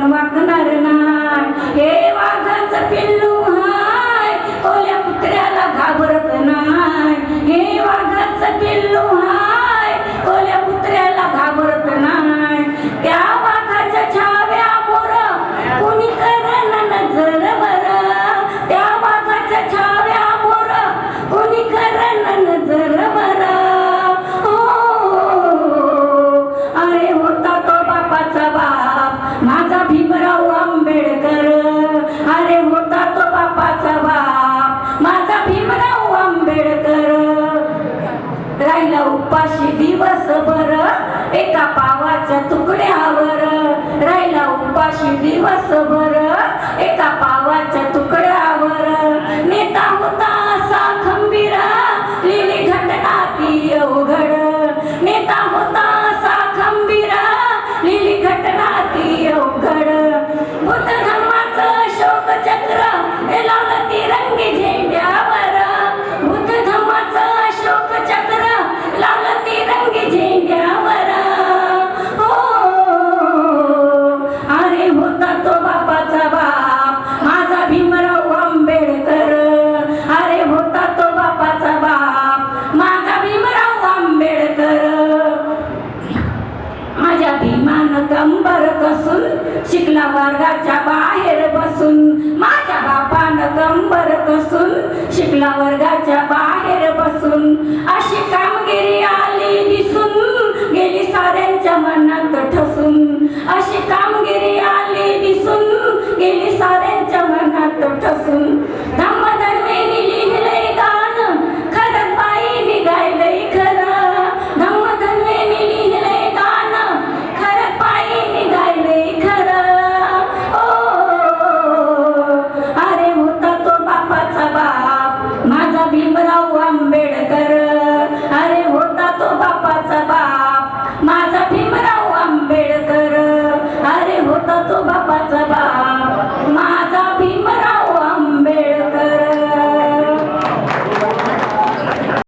মানববন্ধনা उपाशी दिवस भर एका पावाच्या तुकड्यावर. राहिला उपाशी दिवस भर शिकला वर्गाच्या बाहेर बसून. माझ्या बापान कंबर कसून. शिकला वर्गाच्या बाहेर बसून. अशी कामगिरी आली दिसून. गेली साऱ्यांच्या मनात ठसून. अशी कामगिरी आली दिसून. गेली साऱ्यांच्या मनात ठसून. 怎么办